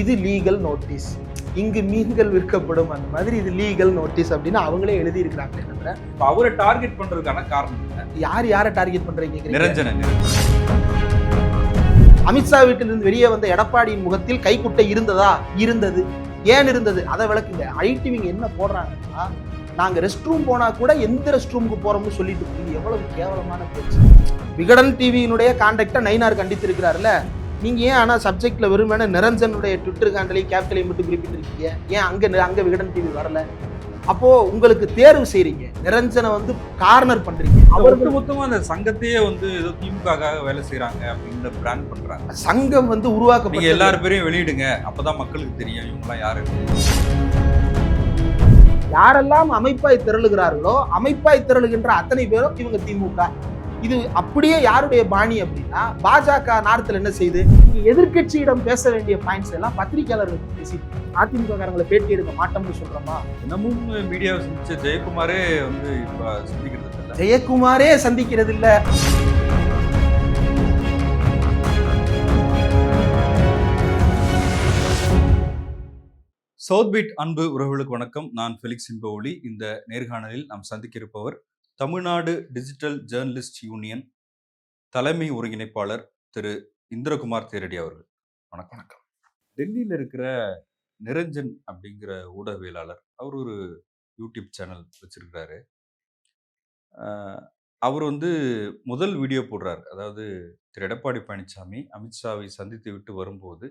இது legal notice இங்கு மீன்கள் விற்கப்படும். அந்த மாதிரி இது லீகல் நோட்டீஸ் அப்படின்னு அவங்களே எழுதி இருக்கிறாங்களே தவிர இப்ப அவரை டார்கெட் பண்றதுக்கான காரணம் என்ன? யார் யாரை டார்கெட் பண்றீங்க? நிரஞ்சன. அமித்ஷா வீட்டிலிருந்து வெளியே வந்த எடப்பாடியின் முகத்தில் கைக்குட்டை இருந்ததா? இருந்தது. ஏன் இருந்தது? அதை விளக்குங்க. ஐடிவிங்க என்ன போடுறாங்கன்னா நாங்க ரெஸ்ட் ரூம் போனா கூட எந்த ரெஸ்ட் ரூமுக்கு போறோம்னு சொல்லிட்டு எவ்வளவு கேவலமான பேச்சு. விகடன் டிவியினுடைய கான்டாக்டை நைனார் கண்டித்திருக்கிறாருல நீங்க ஏன் ஆனா சப்ஜெக்ட்ல வெறுமனே நிரஞ்சனுடைய ட்விட்டர் ஹேண்டலையும் கேப்டலையும் மட்டும் குறிப்பிட்டிருக்கீங்க? ஏன் அங்க அங்க விகடன் டிவி வரல? அப்போ உங்களுக்கு தேர்வு செய்றீங்க. நிரஞ்சனை வந்து கார்னர் பண்றீங்க. அவர்கள் ஒட்டுமொத்தமா அந்த சங்கத்தையே வந்து ஏதோ திமுகக்காக வேலை செய்யறாங்க அப்படின்னு பிராண்ட் பண்றாங்க. சங்கம் வந்து நீங்க உருவாக்கப்பட்ட எல்லார் பேரையும் வெளியிடுங்க. அப்பதான் மக்களுக்கு தெரியும். இவங்கலாம் யாரு? யாரெல்லாம் அமைப்பாய் திரளுகிறார்களோ அமைப்பாய் திரளுகின்ற அத்தனை பேரும் இவங்க திமுக. இது அப்படியே யாருடைய பாணி அப்படின்னா பாஜக நார்த்தில் என்ன செய்யுது நீங்க எதிர்க்கட்சியிடம் பேச வேண்டிய பாயிண்ட்ஸ் எல்லாம் பத்திரிகையாளர்கள் பேசி அதிமுக காரங்களை பேட்டி எடுக்க மாட்டோம்னு சொல்றோமா? தினமும் மீடியாவை சந்திச்ச ஜெயக்குமாரே வந்து இப்ப சந்திக்கிறது இல்ல ஜெயக்குமாரே சந்திக்கிறது இல்ல சவுத் பீட் அன்பு உறவுகளுக்கு வணக்கம். நான் ஃபெலிக்ஸ் இன்பஒளி இந்த நேர்காணலில் நாம் சந்திக்க இருப்பவர் தமிழ்நாடு டிஜிட்டல் ஜேர்னலிஸ்ட் யூனியன் தலைமை ஒருங்கிணைப்பாளர் திரு இந்திரகுமார் தேரடி அவர்கள். வணக்கம். வணக்கம். டெல்லியில் இருக்கிற நிரஞ்சன் அப்படிங்கிற ஊடகவியலாளர் அவர் ஒரு யூடியூப் சேனல் வச்சிருக்கிறாரு. அவர் வந்து முதல் வீடியோ போடுறார். அதாவது திரு எடப்பாடி பழனிசாமி அமித்ஷாவை சந்தித்து விட்டு வரும்போது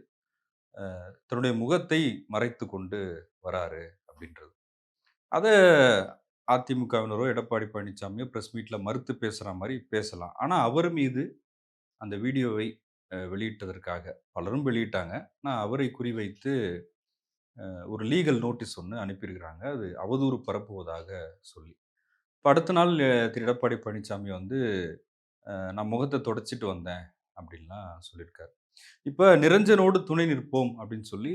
தன்னுடைய முகத்தை மறைத்து கொண்டு வராரு அப்படின்றது. அதை அதிமுகவினரோ எடப்பாடி பழனிசாமியோ ப்ரெஸ் மீட்டில் மறுத்து பேசுகிற மாதிரி பேசலாம். ஆனால் அவர் மீது அந்த வீடியோவை வெளியிட்டதற்காக பலரும் வெளியிட்டாங்க. நான் அவரை குறிவைத்து ஒரு லீகல் நோட்டீஸ் ஒன்று அனுப்பியிருக்கிறாங்க. அது அவதூறு பரப்புவதாக சொல்லி. இப்போ அடுத்த நாள் திரு. எடப்பாடி பழனிசாமி வந்து நான் முகத்தை தொடச்சிட்டு வந்தேன் அப்படின்லாம் சொல்லியிருக்காரு. இப்போ நிரஞ்சனோடு துணை நிற்போம் அப்படின்னு சொல்லி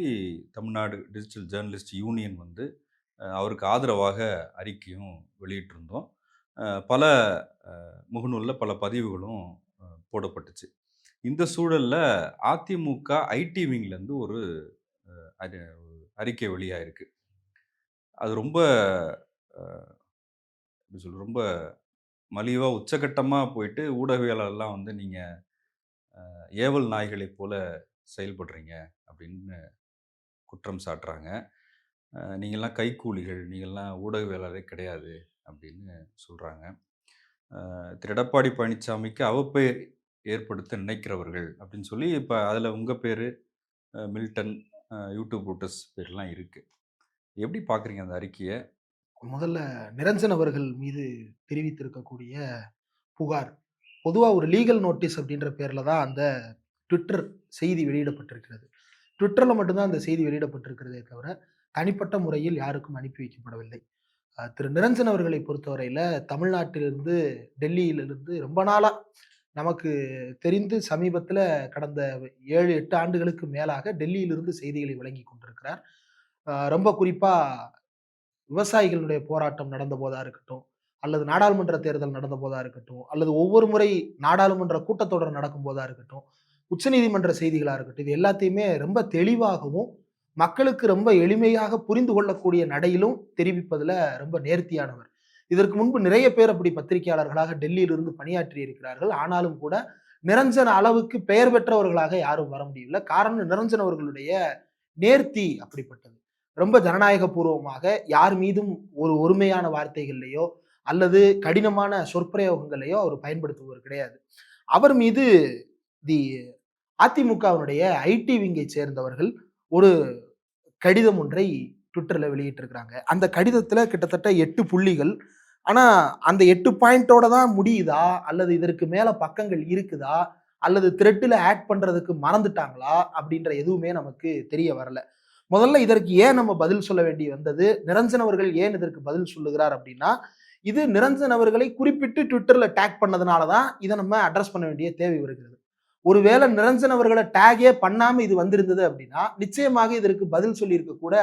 தமிழ்நாடு டிஜிட்டல் ஜேர்னலிஸ்ட் யூனியன் வந்து அவருக்கு ஆதரவாக அறிக்கையும் வெளியிட்டிருந்தோம். பல முகநூலில் பல பதிவுகளும் போடப்பட்டுச்சு. இந்த சூழலில் அதிமுக ஐடி விங்லேருந்து ஒரு அறிக்கை வெளியாயிருக்கு. அது ரொம்ப எப்படி சொல்ல ரொம்ப மலிவாக உச்சகட்டமாக போயிட்டு ஊடகவியலாளர்லாம் வந்து நீங்கள் ஏவல் நாய்களைப் போல செயல்படுறீங்க அப்படின்னு குற்றம் சாட்டுறாங்க. அஹ் நீங்கள்லாம் கைக்கூலிகள் நீங்கள்லாம் ஊடகவியலாளரே கிடையாது அப்படின்னு சொல்கிறாங்க திரு எடப்பாடி பழனிசாமிக்கு அவப்பெயர் ஏற்படுத்த நினைக்கிறவர்கள் அப்படின்னு சொல்லி இப்போ அதில் உங்கள் பேர் மில்டன் யூடியூப் ரூட்டர்ஸ் பேர்லாம் இருக்குது எப்படி பார்க்குறீங்க அந்த அறிக்கையை? முதல்ல நிரஞ்சன் அவர்கள் மீது தெரிவித்திருக்கக்கூடிய புகார். பொதுவாக ஒரு லீகல் நோட்டீஸ் அப்படின்ற பேரில் தான் அந்த ட்விட்டர் செய்தி வெளியிடப்பட்டிருக்கிறது. ட்விட்டரில் மட்டும்தான் அந்த செய்தி வெளியிடப்பட்டிருக்கிறதே தவிர தனிப்பட்ட முறையில் யாருக்கும் அனுப்பி வைக்கப்படவில்லை. திரு. நிரஞ்சன் அவர்களை பொறுத்தவரையில் தமிழ்நாட்டிலிருந்து டெல்லியிலிருந்து ரொம்ப நாளாக நமக்கு தெரிந்து சமீபத்தில் கடந்த ஏழு எட்டு ஆண்டுகளுக்கு மேலாக டெல்லியிலிருந்து செய்திகளை வழங்கி கொண்டிருக்கிறார். ரொம்ப குறிப்பாக விவசாயிகளுடைய போராட்டம் நடந்த போதாக இருக்கட்டும் அல்லது நாடாளுமன்ற தேர்தல் நடந்த போதாக இருக்கட்டும் அல்லது ஒவ்வொரு முறை நாடாளுமன்ற கூட்டத்தொடர் நடக்கும் போதாக இருக்கட்டும் உச்சநீதிமன்ற செய்திகளாக இருக்கட்டும் இது எல்லாத்தையுமே ரொம்ப தெளிவாகவும் மக்களுக்கு ரொம்ப எளிமையாக புரிந்து கொள்ளக்கூடிய நடையிலும் தெரிவிப்பதில் ரொம்ப நேர்த்தியானவர். இதற்கு முன்பு நிறைய பேர் அப்படி பத்திரிகையாளர்களாக டெல்லியிலிருந்து பணியாற்றி இருக்கிறார்கள் ஆனாலும் கூட நிரஞ்சன அளவுக்கு பெயர் பெற்றவர்களாக யாரும் வர முடியல காரணம் நிரஞ்சன் அவர்களுடைய நேர்த்தி அப்படிப்பட்டது. ரொம்ப ஜனநாயக பூர்வமாக யார் மீதும் ஒரு ஒருமையான வார்த்தைகள்லையோ அல்லது கடினமான சொற்பிரயோகங்களையோ அவர் பயன்படுத்துபவர் கிடையாது. அவர் மீது தி அதிமுகவினுடைய ஐடி விங்கை சேர்ந்தவர்கள் ஒரு கடிதம் ஒன்றை ட்விட்டரில் வெளியிட்டிருக்கிறாங்க. அந்த கடிதத்தில் கிட்டத்தட்ட எட்டு புள்ளிகள். ஆனால் அந்த எட்டு பாயிண்டோட தான் முடியுதா? அல்லது இதற்கு மேலே பக்கங்கள் இருக்குதா? அல்லது த்ரெட்டில் ஆட் பண்ணுறதுக்கு மறந்துட்டாங்களா? அப்படின்ற எதுவுமே நமக்கு தெரிய வரல. முதல்ல இதற்கு ஏன் நம்ம பதில் சொல்ல வேண்டி வந்தது? நிரஞ்சன் அவர்கள் ஏன் இதற்கு பதில் சொல்லுகிறார் அப்படின்னா இது நிரஞ்சன் அவர்களை குறிப்பிட்டு ட்விட்டரில் டேக் பண்ணதுனால தான் இதை நம்ம அட்ரஸ் பண்ண வேண்டிய தேவை வருகிறது. ஒருவேளை நிரஞ்சன் அவர்களை டேகே பண்ணாம இது வந்திருந்தது அப்படின்னா நிச்சயமாக இதற்கு பதில் சொல்லியிருக்க கூட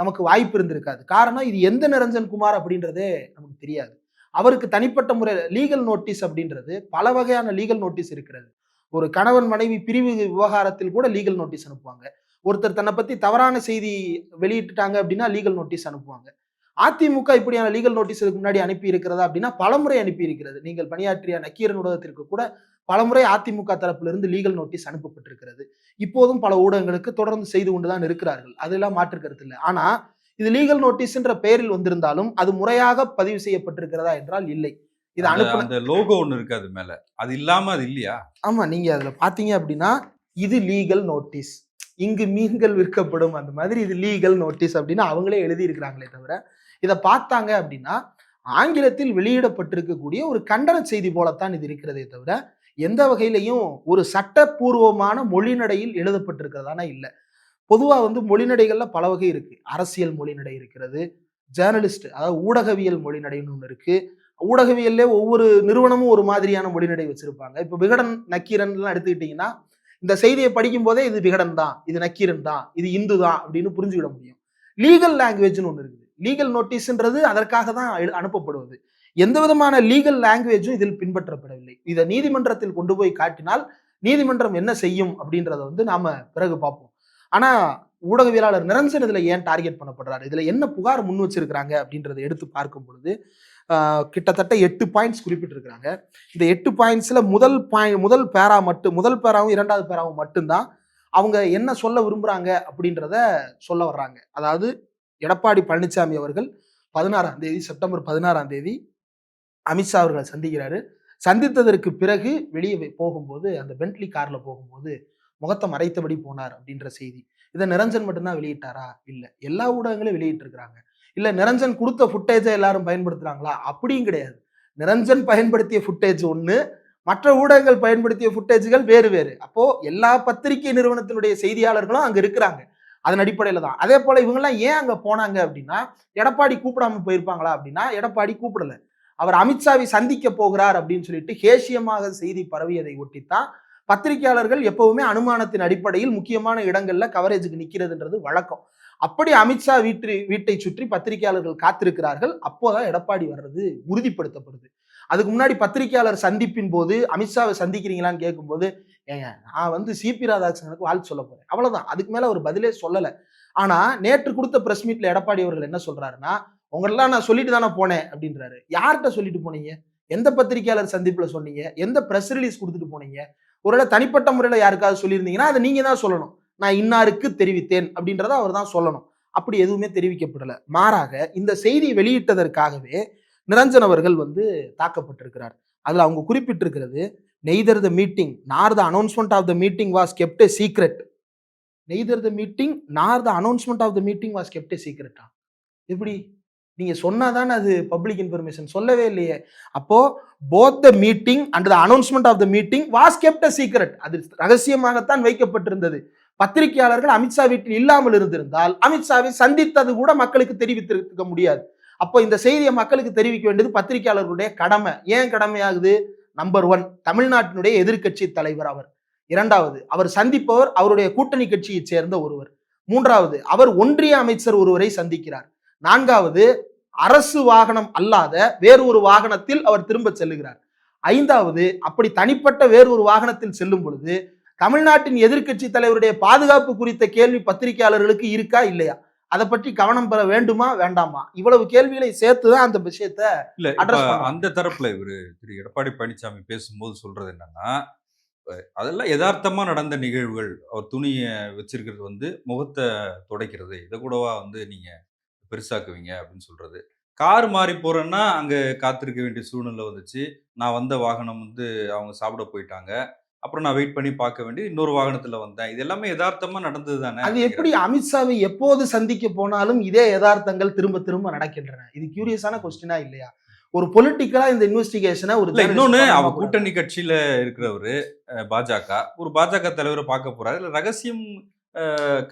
நமக்கு வாய்ப்பு இருந்திருக்காது. காரணம் இது எந்த நிரஞ்சன் குமார் அப்படின்றதே நமக்கு தெரியாது. அவருக்கு தனிப்பட்ட முறை லீகல் நோட்டீஸ் அப்படின்றது பல வகையான லீகல் நோட்டீஸ் இருக்கிறது. ஒரு கணவன் மனைவி பிரிவு விவகாரத்தில் கூட லீகல் நோட்டீஸ் அனுப்புவாங்க. ஒருத்தர் தன்னை பத்தி தவறான செய்தி வெளியிட்டுட்டாங்க அப்படின்னா லீகல் நோட்டீஸ் அனுப்புவாங்க. அதிமுக இப்படியான லீகல் நோட்டீஸ் இதுக்கு முன்னாடி அனுப்பி இருக்கிறதா அப்படின்னா பலமுறை அனுப்பி இருக்கிறது நீங்கள் பணியாற்றிய நக்கீரன் ஊடகத்திற்கு கூட பலமுறை அதிமுக தரப்பிலிருந்து லீகல் நோட்டீஸ் அனுப்பப்பட்டிருக்கிறது. இப்போதும் பல ஊடகங்களுக்கு தொடர்ந்து செய்து கொண்டுதான் இருக்கிறார்கள். அதெல்லாம் மாற்று கருத்து இல்லை. ஆனா இது லீகல் நோட்டீஸ்ன்ற பெயரில் வந்திருந்தாலும் அது முறையாக பதிவு செய்யப்பட்டிருக்கிறதா என்றால் இல்லை. இது அனுப்பின அந்த லோகோ ஒண்ணு இருக்கு அது மேல. அது இல்லாம அது இல்லையா? ஆமா நீங்க அதுல பாத்தீங்க அப்படின்னா இது லீகல் நோட்டீஸ் இங்கு மீன்கள் விற்கப்படும். அந்த மாதிரி இது லீகல் நோட்டீஸ் அப்படின்னு அவங்களே எழுதி இருக்கிறாங்களே தவிர இதை பார்த்தாங்க அப்படின்னா ஆங்கிலத்தில் வெளியிடப்பட்டிருக்கக்கூடிய ஒரு கண்டன செய்தி போலத்தான் இது இருக்கிறதே தவிர எந்த வகையிலையும் ஒரு சட்டப்பூர்வமான மொழிநடையில் எழுதப்பட்டிருக்கிறதானா இல்லை. பொதுவாக வந்து மொழிநடைகளில் பல வகை இருக்கு. அரசியல் மொழிநடை இருக்கிறது ஜேர்னலிஸ்ட் அதாவது ஊடகவியல் மொழிநடைன்னு ஒன்று இருக்கு. ஊடகவியல்லே ஒவ்வொரு நிறுவனமும் ஒரு மாதிரியான மொழிநடை வச்சிருப்பாங்க. இப்போ விகடன் நக்கீரன்லாம் எடுத்துக்கிட்டிங்கன்னா இந்த செய்தியை படிக்கும் போதே இது விகடன் தான் இது நக்கீரன் தான் இது இந்து தான் அப்படின்னு புரிஞ்சுக்கிட முடியும். லீகல் லாங்குவேஜ்னு ஒன்று இருக்குது. லீகல் நோட்டீஸ்ன்றது அதற்காக தான் அனுப்பப்படுவது. எந்த விதமான லீகல் லாங்குவேஜும் இதில் பின்பற்றப்படவில்லை. இதை நீதிமன்றத்தில் கொண்டு போய் காட்டினால் நீதிமன்றம் என்ன செய்யும் அப்படின்றத வந்து நாம பிறகு பார்ப்போம். ஆனா ஊடகவியலாளர் நிரஞ்சன் இதுல ஏன் டார்கெட் பண்ணப்படுறாரு? இதுல என்ன புகார் முன் வச்சிருக்கிறாங்க அப்படின்றத எடுத்து பார்க்கும் பொழுது கிட்டத்தட்ட எட்டு பாயிண்ட்ஸ் குறிப்பிட்டிருக்கிறாங்க. இந்த எட்டு பாயிண்ட்ஸ்ல முதல் பாயிண்ட் முதல் பேரா மட்டும் முதல் பேராவும் இரண்டாவது பேராவும் மட்டும்தான் அவங்க என்ன சொல்ல விரும்புறாங்க அப்படின்றத சொல்ல வர்றாங்க. அதாவது எடப்பாடி பழனிசாமி அவர்கள் பதினாறாம் தேதி செப்டம்பர் பதினாறாம் தேதி அமித்ஷா அவர்களை சந்திக்கிறாரு. சந்தித்ததற்கு பிறகு வெளியே போகும்போது அந்த பென்ட்லி கார்ல போகும்போது முகத்தை மறைத்தபடி போனார் அப்படின்ற செய்தி. இதை நிரஞ்சன் மட்டும்தான் வெளியிட்டாரா? இல்லை. எல்லா ஊடகங்களும் வெளியிட்டிருக்கிறாங்க. இல்லை நிரஞ்சன் கொடுத்த ஃபுட்டேஜை எல்லாரும் பயன்படுத்துறாங்களா? அப்படியும் கிடையாது. நிரஞ்சன் பயன்படுத்திய ஃபுட்டேஜ் ஒன்று மற்ற ஊடகங்கள் பயன்படுத்திய ஃபுட்டேஜ்கள் வேறு வேறு. அப்போ எல்லா பத்திரிகை நிறுவனத்தினுடைய செய்தியாளர்களும் அங்க இருக்கிறாங்க. அதன் அடிப்படையில் தான். அதே போல இவங்கெல்லாம் ஏன் அங்கே போனாங்க அப்படின்னா எடப்பாடி கூப்பிடாம போயிருப்பாங்களா அப்படின்னா எடப்பாடி கூப்பிடல. அவர் அமித்ஷாவை சந்திக்க போகிறார் அப்படின்னு சொல்லிட்டு ஹேஷியமாக செய்தி பரவியதை ஒட்டித்தான் பத்திரிகையாளர்கள் எப்பவுமே அனுமானத்தின் அடிப்படையில் முக்கியமான இடங்கள்ல கவரேஜுக்கு நிற்கிறதுன்றது வழக்கம். அப்படி அமித்ஷா வீட்டு வீட்டை சுற்றி பத்திரிகையாளர்கள் காத்திருக்கிறார்கள். அப்போதான் எடப்பாடி வர்றது உறுதிப்படுத்தப்படுது. அதுக்கு முன்னாடி பத்திரிகையாளர் சந்திப்பின் போது அமித்ஷாவை சந்திக்கிறீங்களான்னு கேட்கும்போது ஏங்க நான் வந்து சிபி ராதாகிருஷ்ணனுக்கு வாழ்த்து சொல்ல போறேன். அவ்வளவுதான். அதுக்கு மேல ஒரு பதிலே சொல்லல. ஆனா நேற்று கொடுத்த பிரஸ் மீட்ல எடப்பாடி அவர்கள் என்ன சொல்றாருன்னா உங்களெல்லாம் நான் சொல்லிட்டு தானே போனேன் அப்படின்றாரு. யார்கிட்ட சொல்லிட்டு போனீங்க? எந்த பத்திரிகையாளர் சந்திப்புல சொன்னீங்க? எந்த பிரஸ் ரிலீஸ் கொடுத்துட்டு போனீங்க? ஒருவேளை தனிப்பட்ட முறையில யாருக்காவது சொல்லியிருந்தீங்கன்னா அதை நீங்க தான் சொல்லணும். நான் இன்னாருக்கு தெரிவித்தேன் அப்படின்றத அவர் தான் சொல்லணும். அப்படி எதுவுமே தெரிவிக்கப்படல. மாறாக இந்த செய்தி வெளியிட்டதற்காகவே நிரஞ்சன் அவர்கள் வந்து தாக்கப்பட்டிருக்கிறார். அதுல அவங்க குறிப்பிட்டிருக்கிறது neither the meeting nor the announcement of the meeting was kept a secret neither the meeting nor the announcement of the meeting was kept a சீக்ரெட்டா எப்படி நீங்கள் சொன்னால் தானே அது பப்ளிக் இன்ஃபர்மேஷன் சொல்லவே இல்லையே. அப்போது both the meeting and the announcement of the meeting was kept a secret அது ரகசியமாகத்தான் வைக்கப்பட்டிருந்தது. பத்திரிகையாளர்கள் அமித்ஷா வீட்டில் இல்லாமல் இருந்திருந்தால் அமித்ஷாவை சந்தித்தது கூட மக்களுக்கு தெரிவித்திருக்க முடியாது. அப்போ இந்த செய்தியை மக்களுக்கு தெரிவிக்க வேண்டியது பத்திரிகையாளர்களுடைய கடமை. ஏன் கடமையாகுது? நம்பர் ஒன் தமிழ்நாட்டினுடைய எதிர்கட்சி தலைவர் அவர். இரண்டாவது அவர் சந்திப்பவர் அவருடைய கூட்டணி கட்சியைச் சேர்ந்த ஒருவர். மூன்றாவது அவர் ஒன்றிய அமைச்சர் ஒருவரை சந்திக்கிறார். நான்காவது அரசு வாகனம் அல்லாத வேறு ஒரு வாகனத்தில் அவர் திரும்ப செல்லுகிறார். ஐந்தாவது அப்படி தனிப்பட்ட வேறு ஒரு வாகனத்தில் செல்லும் பொழுது தமிழ்நாட்டின் எதிர்க்கட்சி தலைவருடைய பாதுகாப்பு குறித்த கேள்வி பத்திரிகையாளர்களுக்கு இருக்கா இல்லையா? அதை பற்றி கவனம் பெற வேண்டுமா வேண்டாமா? இவ்வளவு கேள்விகளை சேர்த்துதான் அந்த விஷயத்த இல்ல. அந்த தரப்புல இவரு திரு. எடப்பாடி பழனிசாமி பேசும்போது சொல்றது என்னன்னா அதெல்லாம் யதார்த்தமா நடந்த நிகழ்வுகள். அவர் துணியை வச்சிருக்கிறது வந்து முகத்தை துடைக்கிறது. இதை கூடவா வந்து நீங்க பெருசாக்குவீங்க அப்படின்னு சொல்றது. கார் மாறி போறேன்னா அங்க காத்திருக்க வேண்டிய சூழ்நிலை வந்துச்சு. நான் வந்த வாகனம் வந்து அவங்க சாப்பிட போயிட்டாங்க. அப்புறம் நான் வெயிட் பண்ணி பார்க்க வேண்டிய இன்னொரு வாகனத்துல வந்தேன். இது எல்லாமே யதார்த்தமா நடந்தது தானே அது எப்படி அமித்ஷாவை எப்போது சந்திக்க போனாலும் இதே யதார்த்தங்கள் திரும்ப திரும்ப நடக்கின்றன? இது கியூரியஸான கொஸ்டினா இல்லையா? ஒரு பொலிட்டிக்கலா இந்த இன்வெஸ்டிகேஷனை ஒரு இன்னொன்னு அவ. கூட்டணி கட்சியில இருக்கிறவரு பாஜக ஒரு பாஜக தலைவரை பார்க்க போறாரு. இல்ல ரகசியம்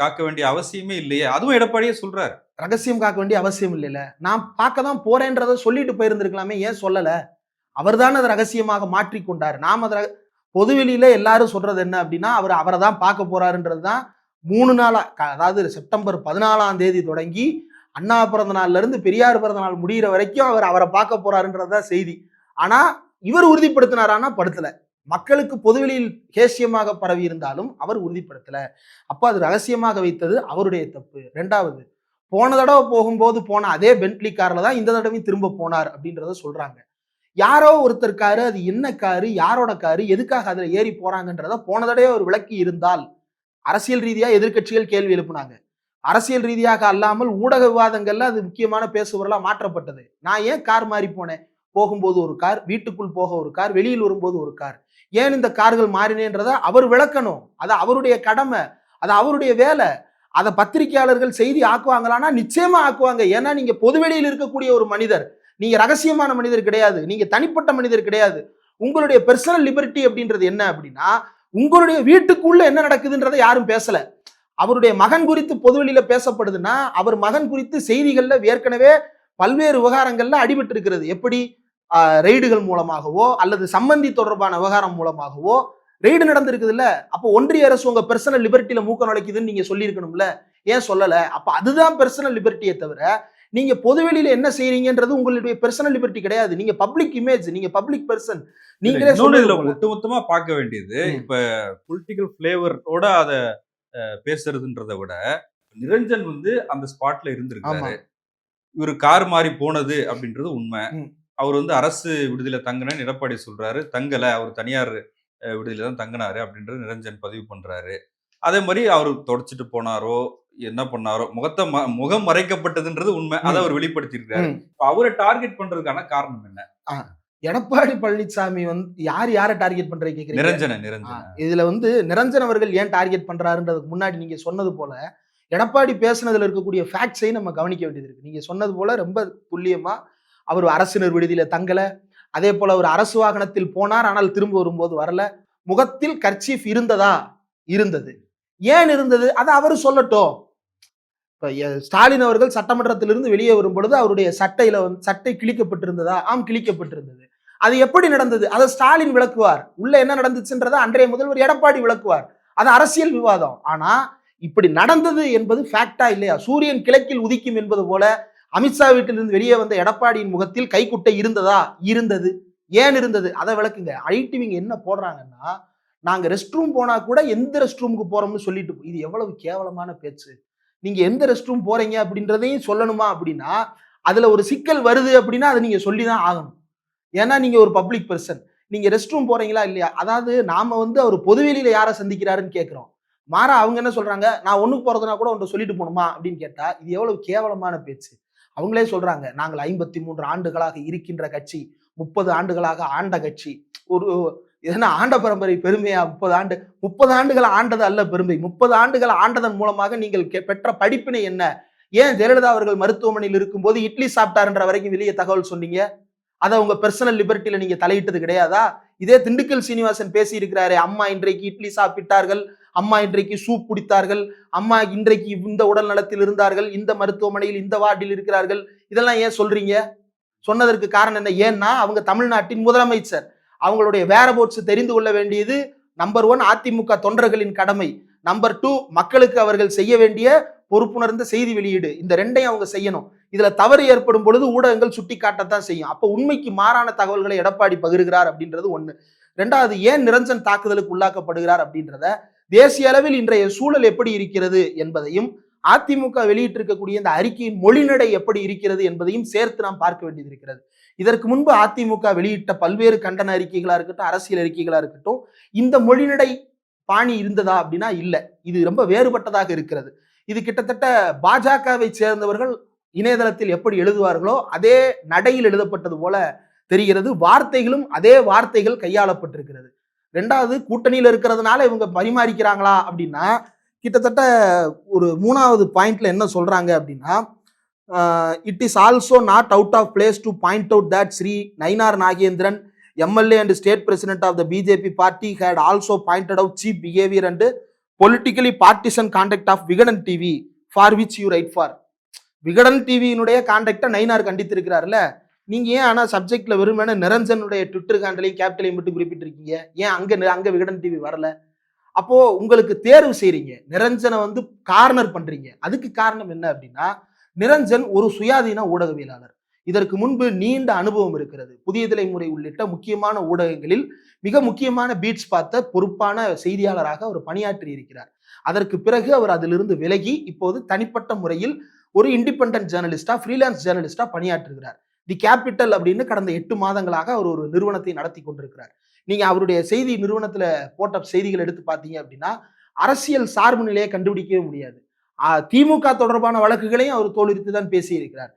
காக்க வேண்டிய அவசியமே இல்லையே. அதுவும் எடப்பாடியே சொல்றாரு. ரகசியம் காக்க வேண்டிய அவசியம் இல்லைல்ல. நான் பார்க்க தான் போறேன்றத சொல்லிட்டு போயிருந்திருக்கலாமே ஏன் சொல்லல? அவர்தான் அதை ரகசியமாக மாற்றிக்கொண்டார். நாம் அதை பொதுவெளியில் எல்லாரும் சொல்கிறது என்ன அப்படின்னா அவர் அவரை தான் பார்க்க போகிறாருன்றது தான் மூணு நாளாக அதாவது செப்டம்பர் பதினாலாம் தேதி தொடங்கி அண்ணா பிறந்த நாள்லேருந்து பெரியார் பிறந்த நாள் முடியிற வரைக்கும் அவர் அவரை பார்க்க போகிறாருன்றது தான் செய்தி. ஆனால் இவர் உறுதிப்படுத்தினாரானா படுத்தலை. மக்களுக்கு பொதுவெளியில் கேசியமாக பரவி இருந்தாலும் அவர் உறுதிப்படுத்தலை. அப்போ அது ரகசியமாக வைத்தது அவருடைய தப்பு. ரெண்டாவது போன தடவை போகும்போது போன அதே பென்ட்லி காரில் தான் இந்த தடவையும் திரும்ப போனார் அப்படின்றத சொல்கிறாங்க யாரோ ஒருத்தர் காரு அது என்ன காரு யாரோட காரு எதுக்காக அதில் ஏறி போறாங்கன்றத போன தடவை ஒரு விளக்கி இருந்தால் அரசியல் ரீதியாக எதிர்க்கட்சிகள் கேள்வி எழுப்புனாங்க. அரசியல் ரீதியாக அல்லாமல் ஊடக விவாதங்கள்ல அது முக்கியமான பேசுபொருளாக மாற்றப்பட்டது. நான் ஏன் கார் மாறி போனேன்? போகும்போது ஒரு கார் வீட்டுக்குள் போக ஒரு கார் வெளியில் வரும்போது ஒரு கார். ஏன் இந்த கார்கள் மாறினேன்றத அவர் விளக்கணும். அது அவருடைய கடமை. அது அவருடைய வேலை. அதை பத்திரிகையாளர்கள் செய்தி ஆக்குவாங்களான்னா நிச்சயமா ஆக்குவாங்க. ஏன்னா நீங்க பொதுவெளியில் இருக்கக்கூடிய ஒரு மனிதர் நீங்க ரகசியமான மனிதர் கிடையாது. நீங்க தனிப்பட்ட மனிதர் கிடையாது. உங்களுடைய பெர்சனல் லிபர்ட்டி அப்படின்றது என்ன அப்படின்னா உங்களுடைய வீட்டுக்குள்ள என்ன நடக்குதுன்றதை யாரும் பேசல. அவருடைய மகன் குறித்து பொதுவெளியில பேசப்படுதுன்னா அவர் மகன் குறித்து செய்திகள்ல ஏற்கனவே பல்வேறு விவகாரங்கள்ல அடிபட்டு இருக்கிறது எப்படி ரெய்டுகள் மூலமாகவோ அல்லது சம்பந்தி தொடர்பான விவகாரம் மூலமாகவோ ரெய்டு நடந்திருக்குது இல்ல அப்போ ஒன்றிய அரசு உங்க பெர்சனல் லிபர்ட்டியில மூக்க நுழைக்குதுன்னு நீங்க சொல்லியிருக்கணும்ல. ஏன் சொல்லல? அப்ப அதுதான் பெர்சனல் லிபர்ட்டியை தவிர நீங்க பொதுவெளியில என்ன செய்றீங்கன்றது உங்களுடைய பெர்சனல் லிபர்ட்டி கிடையாது. நீங்க பப்ளிக் இமேஜ் நீங்க பப்ளிக் பர்சன் நீங்களே சொல்லுங்க ஒட்டுமொத்தமா பார்க்க வேண்டியது. இப்ப பொலிட்டிக்கல் பிளேவரோட அத பேசுறதுன்றத விட நிரஞ்சன் வந்து அந்த ஸ்பாட்ல இருந்திருக்காரு இவர் கார் மாறி போனது அப்படின்றது உண்மை. அவர் வந்து அரசு விடுதியில தங்கினேன்னு எடப்பாடி சொல்றாரு. தங்கல அவர் தனியார் விடுதியில தான் தங்கினாரு அப்படின்றது நிரஞ்சன் பதிவு பண்றாரு. அதே மாதிரி அவர் தொடச்சிட்டு போனாரோ என்ன பண்ணாரோ முகத்தை முகம் மறைக்கப்பட்டதுன்றது உண்மை. அதை. அவர் வெளிப்படுத்தியிருக்காரு. இப்ப அவரை டார்கெட் பண்றதுக்கான காரணம் என்ன? எடப்பாடி பழனிசாமி வந்து யார் யாரை டார்கெட் பண்றது கேக்குறீங்க? நிரஞ்சன நிரஞ்சன. இதுல வந்து நிரஞ்சன் அவர்கள் ஏன் டார்கெட் பண்றாருன்றதுக்கு முன்னாடி நீங்க சொன்னது போல எடப்பாடி பேசுனதுல இருக்கக்கூடிய ஃபேக்ட்ஸை நம்ம கவனிக்க வேண்டியது இருக்கு. நீங்க சொன்னது போல ரொம்ப துல்லியமா அவர் அரசினர் விடுதியில தங்கல அதே போல அவர் அரசு வாகனத்தில் போனார் ஆனால் திரும்ப வரும்போது வரல. முகத்தில் கர்ச்சீஃப் இருந்ததா? இருந்தது. ஏன் இருந்தது? அதை அவர் சொல்லட்டும். ஸ்டாலின் அவர்கள் சட்டமன்றத்திலிருந்து வெளியே வரும் பொழுது அவருடைய சட்டையில வந்து சட்டை கிழிக்கப்பட்டிருந்ததா? ஆம் கிழிக்கப்பட்டிருந்தது. அது எப்படி நடந்தது? அதை ஸ்டாலின் விளக்குவார். உள்ள என்ன நடந்துச்சுன்றதை அன்றைய முதல்வர் எடப்பாடி விளக்குவார். அது அரசியல் விவாதம். ஆனா இப்படி நடந்தது என்பது ஃபேக்டா இல்லையா? சூரியன் கிழக்கில் உதிக்கும் என்பது போல அமித்ஷா வீட்டிலிருந்து வெளியே வந்த எடப்பாடியின் முகத்தில் கைக்குட்டை இருந்ததா? இருந்தது. ஏன் இருந்தது? அதை விளக்குங்க. ஐடிவிங்க என்ன போடுறாங்கன்னா நாங்க ரெஸ்ட் ரூம் போனா கூட எந்த ரெஸ்ட் ரூமுக்கு போறோம்னு சொல்லிட்டு இது எவ்வளவு கேவலமான பேச்சு. நீங்கள் எந்த ரெஸ்ட் ரூம் போகிறீங்க அப்படின்றதையும் சொல்லணுமா அப்படின்னா அதில் ஒரு சிக்கல் வருது அப்படின்னா அதை நீங்கள் சொல்லி தான் ஆகணும். ஏன்னா நீங்கள் ஒரு பப்ளிக் பர்சன் நீங்கள் ரெஸ்ட் ரூம் போகிறீங்களா இல்லையா? அதாவது நாம் வந்து அவர் பொதுவெளியில் யாரை சந்திக்கிறாருன்னு கேட்குறோம். மாறா அவங்க என்ன சொல்கிறாங்க நான் ஒன்றுக்கு போகிறதுனா கூட உன்ட்ட சொல்லிட்டு போகணுமா அப்படின்னு கேட்டால் இது எவ்வளோ கேவலமான பேச்சு. அவங்களே சொல்கிறாங்க நாங்கள் ஐம்பத்தி மூன்று ஆண்டுகளாக இருக்கின்ற கட்சி முப்பது ஆண்டுகளாக ஆண்ட கட்சி. ஒரு என்ன ஆண்ட பரம்பரை பெருமையா? முப்பது ஆண்டு முப்பது ஆண்டுகள் ஆண்டது அல்ல பெருமை. முப்பது ஆண்டுகள் ஆண்டதன் மூலமாக நீங்கள் பெற்ற படிப்பினை என்ன? ஏன் ஜெயலலிதா அவர்கள் மருத்துவமனையில் இருக்கும்போது இட்லி சாப்பிட்டாருன்ற வரைக்கும் வெளியே தகவல் சொன்னீங்க? அதை உங்க பர்சனல் லிபர்ட்டியில நீங்க தலையிட்டது கிடையாதா? இதே திண்டுக்கல் சீனிவாசன் பேசி இருக்கிறாரு அம்மா இன்றைக்கு இட்லி சாப்பிட்டார்கள் அம்மா இன்றைக்கு சூப் குடித்தார்கள் அம்மா இன்றைக்கு இந்த உடல் நலத்தில் இருந்தார்கள் இந்த மருத்துவமனையில் இந்த வார்டில் இருக்கிறார்கள். இதெல்லாம் ஏன் சொல்றீங்க? சொன்னதற்கு காரணம் என்ன? ஏன்னா அவங்க தமிழ்நாட்டின் முதலமைச்சர். அவங்களுடைய வேரபோட்ஸ் தெரிந்து கொள்ள வேண்டியது நம்பர் ஒன் அதிமுக தொண்டர்களின் கடமை. நம்பர் டூ மக்களுக்கு அவர்கள் செய்ய வேண்டிய பொறுப்புணர்ந்த செய்தி வெளியீடு. இந்த ரெண்டையும் அவங்க செய்யணும். இதுல தவறு ஏற்படும் பொழுது ஊடகங்கள் சுட்டி காட்டத்தான் செய்யும். அப்போ உண்மைக்கு மாறான தகவல்களை எடப்பாடி பகிர்கிறார் அப்படின்றது ஒண்ணு. ரெண்டாவது ஏன் நிரஞ்சன் தாக்குதலுக்கு உள்ளாக்கப்படுகிறார் அப்படின்றத தேசிய அளவில் இன்றைய சூழல் எப்படி இருக்கிறது என்பதையும் அதிமுக வெளியிட்டிருக்கக்கூடிய இந்த அறிக்கையின் மொழிநடை எப்படி இருக்கிறது என்பதையும் சேர்த்து நாம் பார்க்க வேண்டியது இருக்கிறது. இதற்கு முன்பு அதிமுக வெளியிட்ட பல்வேறு கண்டன அறிக்கைகளா இருக்கட்டும் அரசியல் அறிக்கைகளா இருக்கட்டும் இந்த மொழிநடை பாணி இருந்ததா அப்படின்னா இல்லை. இது ரொம்ப வேறுபட்டதாக இருக்கிறது. இது கிட்டத்தட்ட பாஜகவை சேர்ந்தவர்கள் இணையதளத்தில் எப்படி எழுதுவார்களோ அதே நடையில் எழுதப்பட்டது போல தெரிகிறது. வார்த்தைகளும் அதே வார்த்தைகள் கையாளப்பட்டிருக்கிறது. ரெண்டாவது கூட்டணியில் இருக்கிறதுனால இவங்க பரிமாறிக்கிறாங்களா அப்படின்னா கிட்டத்தட்ட ஒரு மூணாவது பாயிண்ட்ல என்ன சொல்றாங்க அப்படின்னா it is also not out of place to point out that Shri Nainar Nagendran MLA and state president of the BJP party had also pointed out cheap behaviour and politically partisan conduct of Vikatan TV for which you write for Vikatan டிவியினுடைய கான்டெக்டை நயினார் கண்டித்திருக்கிறார்ல. நீங்க ஏன் ஆனா சப்ஜெக்ட்ல வெறுமனே நிரஞ்சனுடைய Twitter ஹேண்டலையும் கேபிட்டலையும் மட்டும் குறிப்பிட்டிருக்கீங்க? ஏன் அங்க அங்க விகடன் டிவி வரல? அப்போ உங்களுக்கு தேர்வு செய்றீங்க. நிரஞ்சனை வந்து கார்னர் பண்றீங்க. அதுக்கு காரணம் என்ன அப்படின்னா நிரஞ்சன் ஒரு சுயாதீன ஊடகவியலாளர். இதற்கு முன்பு நீண்ட அனுபவம் இருக்கிறது. புதிய தலைமுறை உள்ளிட்ட முக்கியமான ஊடகங்களில் மிக முக்கியமான பீட்ஸ் பார்த்த பொறுப்பான செய்தியாளராக அவர் பணியாற்றி இருக்கிறார். அதற்கு பிறகு அவர் அதிலிருந்து விலகி இப்போது தனிப்பட்ட முறையில் ஒரு இண்டிபெண்ட் ஜேர்னலிஸ்டா ஃப்ரீலான்ஸ் ஜேர்னலிஸ்டா பணியாற்றுகிறார். தி கேபிட்டல் அப்படின்னு கடந்த எட்டு மாதங்களாக அவர் ஒரு நிறுவனத்தை நடத்தி கொண்டிருக்கிறார். நீங்க அவருடைய செய்தி நிறுவனத்துல போட்ட செய்திகள் எடுத்து பார்த்தீங்க அப்படின்னா அரசியல் சார்பு நிலையை கண்டுபிடிக்கவே முடியாது. திமுக தொடர்பான வழக்குகளையும் அவர் தோலுரித்து தான் பேசியிருக்கிறார்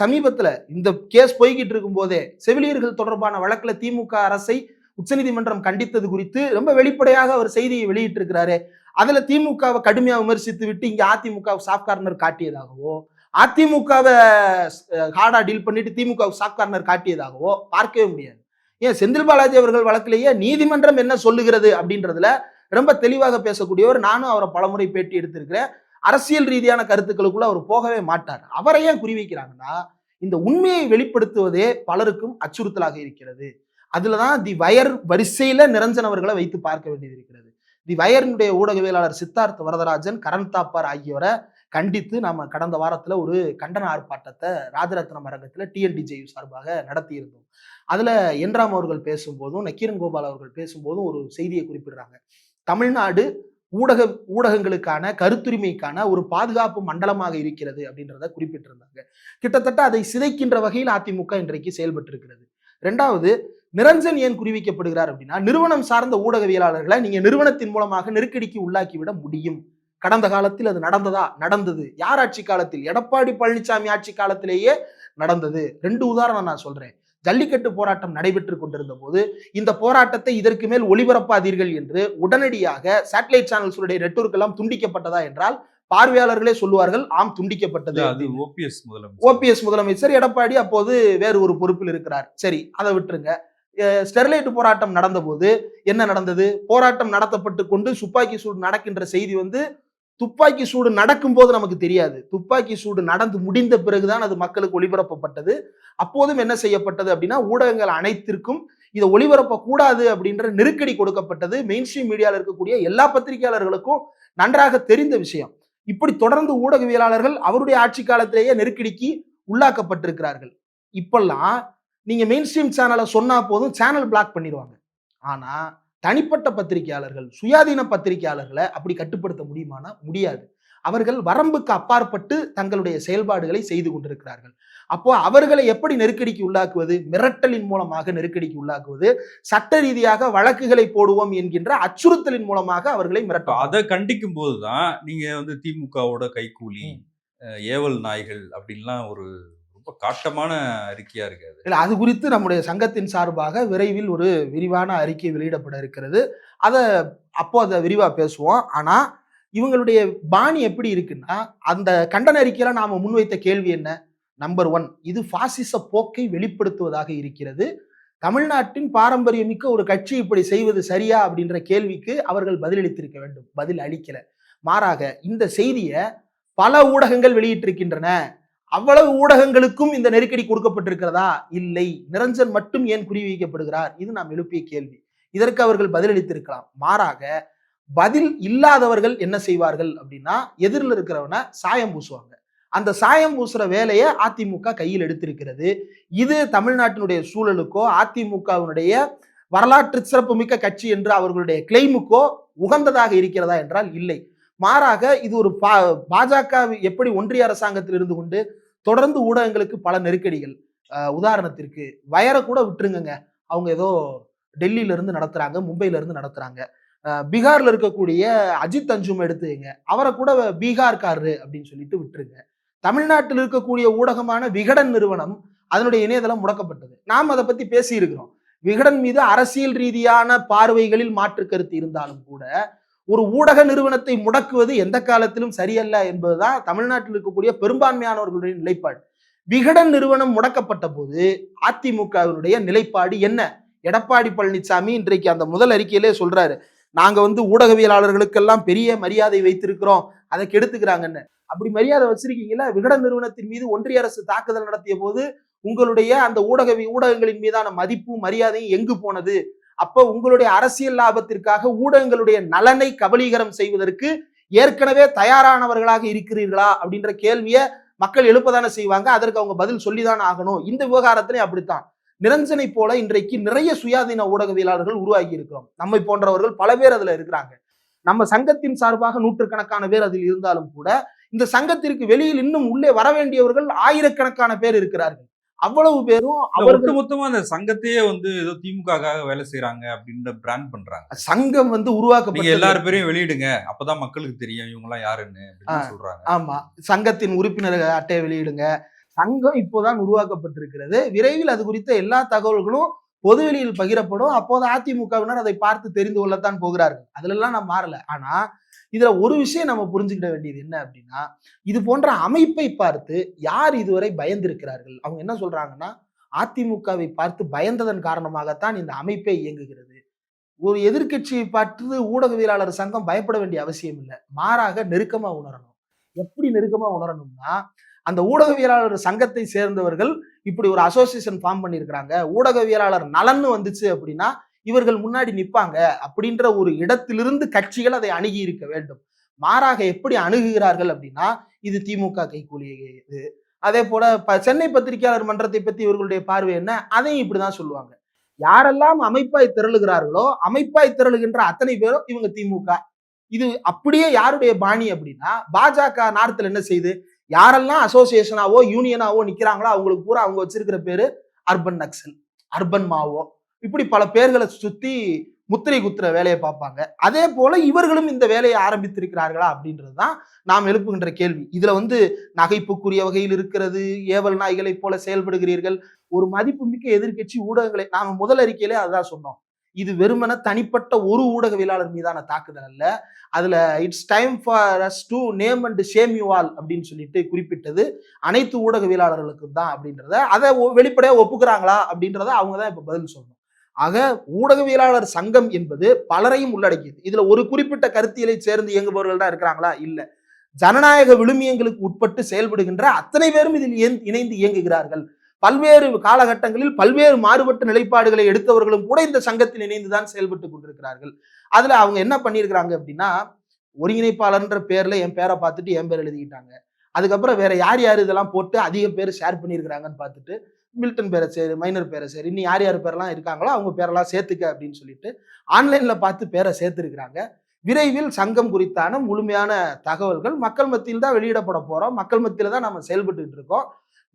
சமீபத்தில் இந்த கேஸ் போய்கிட்டு இருக்கும் போதே செவிலியர்கள் தொடர்பான வழக்கில் திமுக அரசை உச்சநீதிமன்றம் கண்டித்தது குறித்து ரொம்ப வெளிப்படையாக அவர் செய்தியை வெளியிட்டிருக்கிறாரு. அதில் திமுகவை கடுமையாக விமர்சித்து விட்டு இங்கே அதிமுக சாஃப்ட் கார்னர் காட்டியதாகவோ அதிமுகவை ஹார்டாக டீல் பண்ணிட்டு திமுக சாஃப்ட் கார்னர் காட்டியதாகவோ பார்க்கவே முடியாது. ஏன் செந்தில் பாலாஜி அவர்கள் வழக்கிலேயே நீதிமன்றம் என்ன சொல்லுகிறது அப்படின்றதுல ரொம்ப தெளிவாக பேசக்கூடியவர் நானும் அவரை பலமுறை பேட்டி எடுத்திருக்கிறேன். அரசியல் ரீதியான கருத்துக்களுக்குள்ள அவர் போகவே மாட்டார். அவரை ஏன் குறி வைக்கிறாங்கன்னா இந்த உண்மையை வெளிப்படுத்துவதே பலருக்கும் அச்சுறுத்தலாக இருக்கிறது. அதுலதான் தி வயர் வரிசையில நிரஞ்சன் அவர்களை வைத்து பார்க்க வேண்டியது இருக்கிறது. தி வயரினுடைய ஊடகவியலாளர் சித்தார்த் வரதராஜன் கரண் தாப்பார் ஆகியோரை கண்டித்து நாம கடந்த வாரத்துல ஒரு கண்டன ஆர்ப்பாட்டத்தை ராஜரத்னம் அரங்கத்துல டிஎன்டிஜேயு சார்பாக நடத்தியிருந்தோம். அதுல என்ராம் அவர்கள் பேசும்போதும் நக்கீரன் கோபால் அவர்கள் பேசும்போதும் ஒரு செய்தியை குறிப்பிடுறாங்க. தமிழ்நாடு ஊடக ஊடகங்களுக்கான கருத்துரிமைக்கான ஒரு பாதுகாப்பு மண்டலமாக இருக்கிறது அப்படின்றத குறிப்பிட்டிருந்தாங்க. கிட்டத்தட்ட அதை சிதைக்கின்ற வகையில் அதிமுக இன்றைக்கு செயல்பட்டு இருக்கிறது ரெண்டாவது நிரஞ்சன் ஏன் குறிவிக்கப்படுகிறார் அப்படின்னா நிறுவனம் சார்ந்த ஊடகவியலாளர்களை நீங்க நிறுவனத்தின் மூலமாக நெருக்கடிக்கு உள்ளாக்கி விட முடியும். கடந்த காலத்தில் அது நடந்ததா? நடந்தது. யார் ஆட்சி காலத்தில்? எடப்பாடி பழனிசாமி ஆட்சி காலத்திலேயே நடந்தது. ரெண்டு உதாரணம் நான் சொல்றேன். ஜல்லிக்கட்டு போராட்டம் நடைபெற்று கொண்டிருந்த போது இந்த போராட்டத்தை இதற்கு மேல் ஒளிபரப்பாதீர்கள் என்று உடனடியாக சேட்டலைட் சேனல்ஸுடைய எல்லாம் துண்டிக்கப்பட்டதா என்றால் பார்வையாளர்களே சொல்லுவார்கள் ஆம் துண்டிக்கப்பட்டது. அது. ஓபிஎஸ் முதலமைச்சர். ஓபிஎஸ் முதலமைச்சர். எடப்பாடி அப்போது வேறு ஒரு பொறுப்பில் இருக்கிறார். சரி அதை விட்டுருங்க. ஸ்டெர்லைட் போராட்டம் நடந்தபோது என்ன நடந்தது? போராட்டம் நடத்தப்பட்டு கொண்டு துப்பாக்கி சூடு நடக்கின்ற செய்தி வந்து துப்பாக்கி சூடு நடக்கும் போது நமக்கு தெரியாது. துப்பாக்கி சூடு நடந்து முடிந்த பிறகுதான் அது மக்களுக்கு ஒளிபரப்பப்பட்டது. அப்போதும் என்ன செய்யப்பட்டது அப்படின்னா ஊடகங்கள் அனைத்திற்கும் இதை ஒளிபரப்ப கூடாது அப்படின்ற நெருக்கடி கொடுக்கப்பட்டது. மெயின் ஸ்ட்ரீம் மீடியாவில் இருக்கக்கூடிய எல்லா பத்திரிகையாளர்களுக்கும் நன்றாக தெரிந்த விஷயம். இப்படி தொடர்ந்து ஊடகவியலாளர்கள் அவருடைய ஆட்சி காலத்திலேயே நெருக்கடிக்கு உள்ளாக்கப்பட்டிருக்கிறார்கள். இப்பெல்லாம் நீங்க மெயின் ஸ்ட்ரீம் சேனலை சொன்னா போதும் சேனல் பிளாக் பண்ணிடுவாங்க. ஆனா தனிப்பட்ட பத்திரிகையாளர்கள் சுயாதீன பத்திரிகையாளர்களை அப்படி கட்டுப்படுத்த முடியுமானா முடியாது. அவர்கள் வரம்புக்கு அப்பாற்பட்டு தங்களுடைய செயல்பாடுகளை செய்து கொண்டிருக்கிறார்கள். அப்போ அவர்களை எப்படி நெருக்கடிக்கு உள்ளாக்குவது? மிரட்டலின் மூலமாக நெருக்கடிக்கு உள்ளாக்குவது? சட்ட ரீதியாக வழக்குகளை போடுவோம் என்கின்ற அச்சுறுத்தலின் மூலமாக அவர்களை மிரட்டுவாங்க அதை கண்டிக்கும் போதுதான் நீங்க வந்து திமுகவோட. அஹ், ஏவல் நாய்கள் அப்படின்லாம் ஒரு ரொம்ப காட்டமான அறிக்கையா இருக்காது இல்ல அது குறித்து நம்முடைய சங்கத்தின் சார்பாக விரைவில் ஒரு விரிவான அறிக்கை வெளியிடப்பட இருக்கிறது. அதை அப்போ அதை விரிவா பேசுவோம். ஆனா இவங்களுடைய பாணி எப்படி இருக்குன்னா அந்த கண்டன அறிக்கையில நாம முன்வைத்த கேள்வி என்ன? நம்பர் ஒன் இது பாசிச போக்கை வெளிப்படுத்துவதாக இருக்கிறது. தமிழ்நாட்டின் பாரம்பரியமிக்க ஒரு கட்சி இப்படி செய்வது சரியா அப்படின்ற கேள்விக்கு அவர்கள் பதிலளித்திருக்க வேண்டும். பதில் அளிக்கல. மாறாக இந்த செய்தியை பல ஊடகங்கள் வெளியிட்டிருக்கின்றன. அவ்வளவு ஊடகங்களுக்கும் இந்த நெருக்கடி கொடுக்கப்பட்டிருக்கிறதா? இல்லை. நிரஞ்சன் மட்டும் ஏன் குறி வைக்கப்படுகிறார்? இது நாம் எழுப்பிய கேள்வி. இதற்கு அவர்கள் பதிலளித்திருக்கலாம். மாறாக பதில் இல்லாதவர்கள் என்ன செய்வார்கள் அப்படின்னா எதிரில் இருக்கிறவனை சாயம் பூசுவாங்க. அந்த சாயம் பூசுற வேலையை அதிமுக கையில் எடுத்திருக்கிறது. இது தமிழ்நாட்டினுடைய சூழலுக்கோ அதிமுகவினுடைய வரலாற்று சிறப்புமிக்க கட்சி என்று அவர்களுடைய கிளைமுக்கோ உகந்ததாக இருக்கிறதா என்றால் இல்லை. மாறாக இது ஒரு பா பாஜக எப்படி ஒன்றிய அரசாங்கத்தில் இருந்து கொண்டு தொடர்ந்து ஊடகங்களுக்கு பல நெருக்கடிகள் உதாரணத்திற்கு வயரை கூட விட்டுருங்கங்க. அவங்க ஏதோ டெல்லியில இருந்து நடத்துறாங்க மும்பையில இருந்து நடத்துறாங்க. பீகார்ல இருக்கக்கூடிய அஜித் அஞ்சும் எடுத்துங்க அவரை கூட பீகார்காரரு அப்படின்னு சொல்லிட்டு விட்டுருங்க. தமிழ்நாட்டில் இருக்கக்கூடிய ஊடகமான விகடன் நிறுவனம் அதனுடைய இணையதளம் முடக்கப்பட்டது. நாம் அதை பத்தி பேசியிருக்கிறோம். விகடன் மீது அரசியல் ரீதியான பார்வைகளில் மாற்று கருத்து இருந்தாலும் கூட ஒரு ஊடக நிறுவனத்தை முடக்குவது எந்த காலத்திலும் சரியல்ல என்பதுதான் தமிழ்நாட்டில் இருக்கக்கூடிய பெரும்பான்மையானவர்களுடைய நிலைப்பாடு. விகடன் நிறுவனம் முடக்கப்பட்ட போது அதிமுகவினுடைய நிலைப்பாடு என்ன? எடப்பாடி பழனிசாமி இன்றைக்கு அந்த முதல் அறிக்கையிலே சொல்றாரு. நாங்க வந்து ஊடகவியலாளர்களுக்கெல்லாம் பெரிய மரியாதை வைத்திருக்கிறோம். அதை கெடுத்துக்கிறாங்கன்னு அப்படி மரியாதை வச்சிருக்கீங்களா? விகடன் நிறுவனத்தின் மீது ஒன்றிய அரசு தாக்குதல் நடத்திய போது உங்களுடைய அந்த ஊடக ஊடகங்களின் மீதான மதிப்பும் மரியாதையும் எங்கு போனது? அப்போ உங்களுடைய அரசியல் லாபத்திற்காக ஊடகங்களுடைய நலனை கபலீகரம் செய்வதற்கு ஏற்கனவே தயாரானவர்களாக இருக்கிறீர்களா அப்படின்ற கேள்வியை மக்கள் எழுப்பதானே செய்வாங்க. அதற்கு அவங்க பதில் சொல்லிதானே ஆகணும். இந்த விவகாரத்திலே அப்படித்தான். நிரஞ்சனை போல இன்றைக்கு நிறைய சுயாதீன ஊடகவியலாளர்கள் உருவாகி இருக்கிறோம். நம்மை போன்றவர்கள் பல பேர் அதுல இருக்கிறாங்க. நம்ம சங்கத்தின் சார்பாக நூற்றுக்கணக்கான பேர் அதில் இருந்தாலும் கூட இந்த சங்கத்திற்கு வெளியில் இன்னும் உள்ளே வர வேண்டியவர்கள் ஆயிரக்கணக்கான பேர் இருக்கிறார்கள். அவ்வளவு பேரும் இல்ல, அவர்கள் ஒட்டுமொத்தமா அந்த சங்கத்தையே வந்து ஏதோ திமுகக்காக வேலை செய்யறாங்க அப்படின்னு பிராண்ட் பண்றாங்க. சங்கம் வந்து உருவாக்கப்பட்ட எல்லார் பேரையும் வெளியிடுங்க. அப்பதான் மக்களுக்கு தெரியும் இவங்க எல்லாம் யாருன்னு சொல்றாங்க. ஆமா. சங்கத்தின் உறுப்பினர் அட்டையை வெளியிடுங்க. சங்கம் இப்போதான் உருவாக்கப்பட்டிருக்கிறது. விரைவில் அது குறித்த எல்லா தகவல்களும் பொதுவெளியில் பகிரப்படும். அப்போது அதிமுகவினர் அதை பார்த்து தெரிந்து கொள்ளத்தான் போகிறார்கள். அதுல எல்லாம் நான் மாறல. ஆனா இதுல ஒரு விஷயம் நம்ம புரிஞ்சுக்கிட வேண்டியது என்ன அப்படின்னா இது போன்ற அமைப்பை பார்த்து யார் இதுவரை பயந்திருக்கிறார்கள்? அவங்க என்ன சொல்றாங்கன்னா அதிமுகவை பார்த்து பயந்ததன் காரணமாகத்தான் இந்த அமைப்பே இயங்குகிறது. ஒரு எதிர்க்கட்சியை பார்த்து ஊடகவியலாளர் சங்கம் பயப்பட வேண்டிய அவசியம் இல்லை. மாறாக நெருக்கமா உணரணும். எப்படி நெருக்கமா உணரணும்னா அந்த ஊடகவியலாளர் சங்கத்தை சேர்ந்தவர்கள் இப்படி ஒரு அசோசியேஷன் ஃபார்ம் பண்ணியிருக்கிறாங்க. ஊடகவியலாளர் நலன்னு வந்துச்சு அப்படின்னா இவர்கள் முன்னாடி நிற்பாங்க அப்படின்ற ஒரு இடத்திலிருந்து கட்சிகள் அதை அணுகி இருக்க வேண்டும். மாறாக எப்படி அணுகுகிறார்கள் அப்படின்னா இது திமுக கைக்கூலி இது. அதே போல சென்னை பத்திரிகையாளர் மன்றத்தை பத்தி இவர்களுடைய பார்வை என்ன? அதையும் இப்படிதான் சொல்லுவாங்க. யாரெல்லாம் அமைப்பாய் திரளுகிறார்களோ அமைப்பாய் திரளுகின்ற அத்தனை பேரும் இவங்க திமுக. இது அப்படியே யாருடைய பாணி அப்படின்னா பாஜக நார்த்தில் என்ன செய்யுது யாரெல்லாம் அசோசியேஷனாவோ யூனியனாவோ நிற்கிறாங்களோ அவங்களுக்கு பூரா அவங்க வச்சிருக்கிற பேரு அர்பன் நக்சல் அர்பன் மாவோ. இப்படி பல பேர்களை சுற்றி முத்திரை குத்துற வேலையை பார்ப்பாங்க. அதே போல இவர்களும் இந்த வேலையை ஆரம்பித்திருக்கிறார்களா அப்படின்றது தான் நாம் எழுப்புகின்ற கேள்வி. இதுல வந்து நகைப்புக்குரிய வகையில் இருக்கிறது ஏவல் நாய்களைப் போல செயல்படுகிறீர்கள் ஒரு மதிப்புமிக்க எதிர்க்கட்சி ஊடகங்களை நாம முதல் அறிக்கையிலே அதுதான் சொன்னோம். இது வெறுமன தனிப்பட்ட ஒரு ஊடகவியலாளர் மீதான தாக்குதல் அல்ல. அதுல it's time for us to name and shame you all அப்படின்னு சொல்லிட்டு குறிப்பிட்டது அனைத்து ஊடகவியலாளர்களுக்கும் தான் அப்படின்றத அதை ஒ- வெளிப்படையா ஒப்புக்கிறாங்களா அப்படின்றத அவங்க தான் இப்ப பதில் சொல்லணும். ஆக ஊடகவியலாளர் சங்கம் என்பது பலரையும் உள்ளடக்கியது. இதுல ஒரு குறிப்பிட்ட கருத்தியலை சேர்ந்து இயங்குபவர்கள் தான் இருக்கிறாங்களா? இல்ல. ஜனநாயக விழுமியங்களுக்கு உட்பட்டு செயல்படுகின்ற அத்தனை பேரும் இதில் இயந்து- இணைந்து இயங்குகிறார்கள். பல்வேறு காலகட்டங்களில் பல்வேறு மாறுபட்ட நிலைப்பாடுகளை எடுத்தவர்களும் கூட இந்த சங்கத்தில் இணைந்துதான் செயல்பட்டு கொண்டிருக்கிறார்கள். அதுல அவங்க என்ன பண்ணியிருக்கிறாங்க அப்படின்னா ஒருங்கிணைப்பாளர்ன்ற பேர்ல என் பேரை பார்த்துட்டு என் பேர் எழுதிக்கிட்டாங்க. அதுக்கப்புறம் வேற யார் யார் இதெல்லாம் போட்டு அதிக பேர் ஷேர் பண்ணியிருக்கிறாங்கன்னு பார்த்துட்டு மில்டன் பேரை சரி மைனர் பேரை சரி இன்னும் யார் யார் பேரெல்லாம் இருக்காங்களோ அவங்க பேரெல்லாம் சேர்த்துக்க அப்படின்னு சொல்லிட்டு ஆன்லைனில் பார்த்து பேரை சேர்த்துருக்குறாங்க. விரைவில் சங்கம் குறித்தான முழுமையான தகவல்கள் மக்கள் மத்தியில் தான் வெளியிடப்பட போகிறோம் மக்கள் மத்தியில் தான் நம்ம செயல்பட்டுட்டு இருக்கோம்.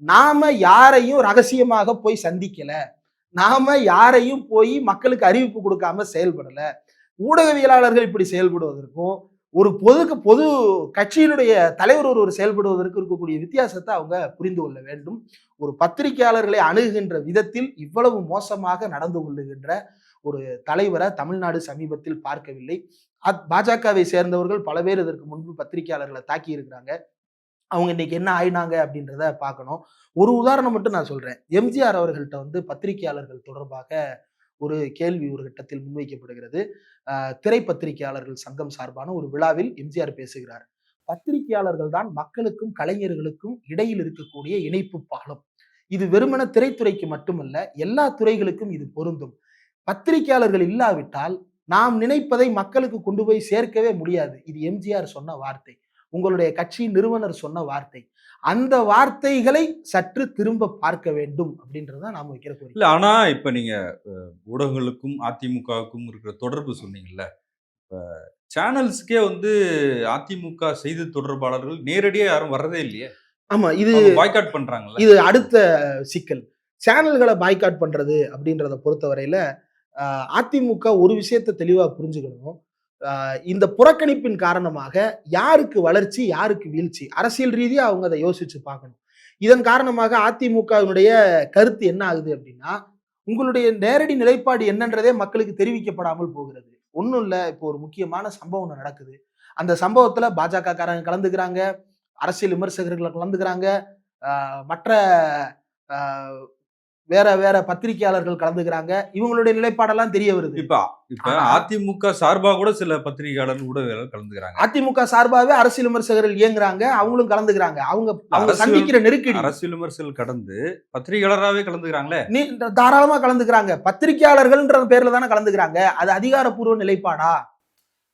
நாம் யாரையும் ரகசியமாக போய் சந்திக்கலை. நாம் யாரையும் போய் மக்களுக்கு அறிவிப்பு கொடுக்காம செயல்படலை. ஊடகவியலாளர்கள் இப்படி செயல்படுவதற்கும் ஒரு பொதுக்கு பொது கட்சியினுடைய தலைவர் ஒருவர் செயல்படுவதற்கு இருக்கக்கூடிய வித்தியாசத்தை அவங்க புரிந்து கொள்ள வேண்டும். ஒரு பத்திரிகையாளர்களை அணுகுகின்ற விதத்தில் இவ்வளவு மோசமாக நடந்து கொள்ளுகின்ற ஒரு தலைவரை தமிழ்நாடு சமீபத்தில் பார்க்கவில்லை. அத்- பாஜகவை சேர்ந்தவர்கள் பல பேர் இதற்கு முன்பு பத்திரிகையாளர்களை தாக்கி இருக்கிறாங்க அவங்க இன்னைக்கு என்ன ஆயினாங்க அப்படின்றத பார்க்கணும். ஒரு உதாரணம் மட்டும் நான் சொல்றேன். எம்ஜிஆர் அவர்கள்ட்ட வந்து பத்திரிகையாளர்கள் தொடர்பாக ஒரு கேள்வி ஒரு கட்டத்தில் முன்வைக்கப்படுகிறது. திரைப்பத்திரிகையாளர்கள் சங்கம் சார்பான ஒரு விழாவில் எம்ஜிஆர் பேசுகிறார். பத்திரிகையாளர்கள் தான் மக்களுக்கும் கலைஞர்களுக்கும் இடையில் இருக்கக்கூடிய இணைப்பு பாலம். இது வெறுமன திரைத்துறைக்கு மட்டுமல்ல எல்லா துறைகளுக்கும் இது பொருந்தும். பத்திரிகையாளர்கள் இல்லாவிட்டால் நாம் நினைப்பதை மக்களுக்கு கொண்டு போய் சேர்க்கவே முடியாது. இது எம்ஜிஆர் சொன்ன வார்த்தை. உங்களுடைய கட்சி நிறுவனர் சொன்ன வார்த்தை. அந்த வார்த்தைகளை சற்று திரும்ப பார்க்க வேண்டும் அப்படின்றத நாம வைக்கிற கோரிக்கை. இல்ல ஆனா இப்ப நீங்க அஹ், ஊடகங்களுக்கும் அதிமுகவுக்கும் இருக்கிற தொடர்பு சொன்னீங்கல்ல இப்ப சேனல்ஸ்க்கே வந்து அதிமுக செய்தி தொடர்பாளர்கள் நேரடியா யாரும் வர்றதே இல்லையே. ஆமா இது பாய்காட் பண்றாங்கல்ல. இது அடுத்த சிக்கல். சேனல்களை பாய்காட் பண்றது அப்படின்றத பொறுத்தவரையில அதிமுக ஒரு விஷயத்தை தெளிவா புரிஞ்சுக்கணும். இந்த புறக்கணிப்பின் காரணமாக யாருக்கு வளர்ச்சி யாருக்கு வீழ்ச்சி? அரசியல் ரீதியாக அவங்க அதை யோசிச்சு பார்க்கணும். இதன் காரணமாக அதிமுகவினுடைய கருத்து என்ன ஆகுது அப்படின்னா உங்களுடைய நேரடி நிலைப்பாடு என்னன்றதே மக்களுக்கு தெரிவிக்கப்படாமல் போகிறது. ஒன்றும் இல்லை இப்போ ஒரு முக்கியமான சம்பவம் ஒன்று நடக்குது. அந்த சம்பவத்தில் பாஜக காரங்க கலந்துக்கிறாங்க அரசியல் விமர்சகர்கள் கலந்துக்கிறாங்க. மற்ற வேற வேற பத்திரிகையாளர்கள் கலந்துக்கிறாங்க. இவங்களுடைய நிலைப்பாடெல்லாம் தெரிய வருது. இப்ப இப்ப அதிமுக சார்பா கூட சில பத்திரிகையாளர் ஊடகவியலாளர் கலந்துக்கிறாங்க. அதிமுக சார்பாகவே அரசியல் விமர்சகர்கள் இயங்குறாங்க அவங்களும் கலந்துக்கிறாங்க. அவங்க அவங்க சந்திக்கிற நெருக்கடி. அரசியல் விமர்சல் கடந்து பத்திரிகையாளராகவே கலந்துக்கிறாங்களே? நீ தாராளமா கலந்துக்கிறாங்க. பத்திரிகையாளர்கள்ன்ற பேர்ல தானே கலந்துக்கிறாங்க. அது அதிகாரப்பூர்வ நிலைப்பாடா?